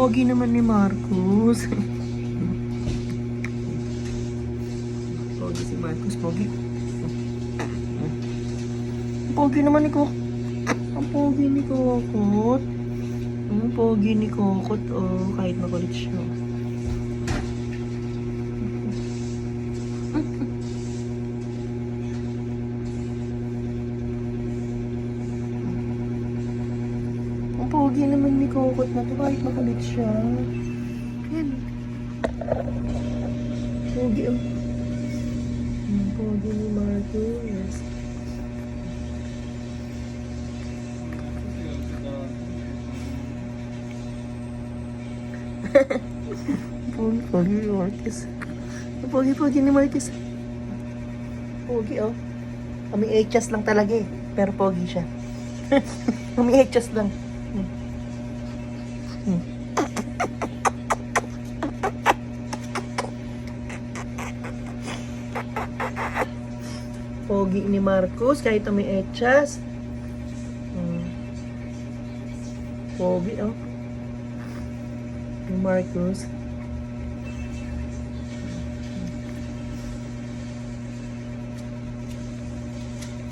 Pogi naman ni Marcos. pogi si Marcos, pogi. Ang Pogi naman ni Kokot. Ang pogi ni Kokot. Ang pogi ni Kokot, oh, kahit makulit siya. Ang pogi naman ni Kokot na to kahit makulit siya. Yan. Pogi ang... Ang pogi ni Marcos. Pogi, pogi ni Marcos. Ang Pogi, pogi ni Marcos. Pogi, oh. Kami HS lang talaga eh. Pero pogi siya. Kami HS lang. Pogi ni Marcos kahit may echas. Hmm. Pogi, oh. Ni Marcos.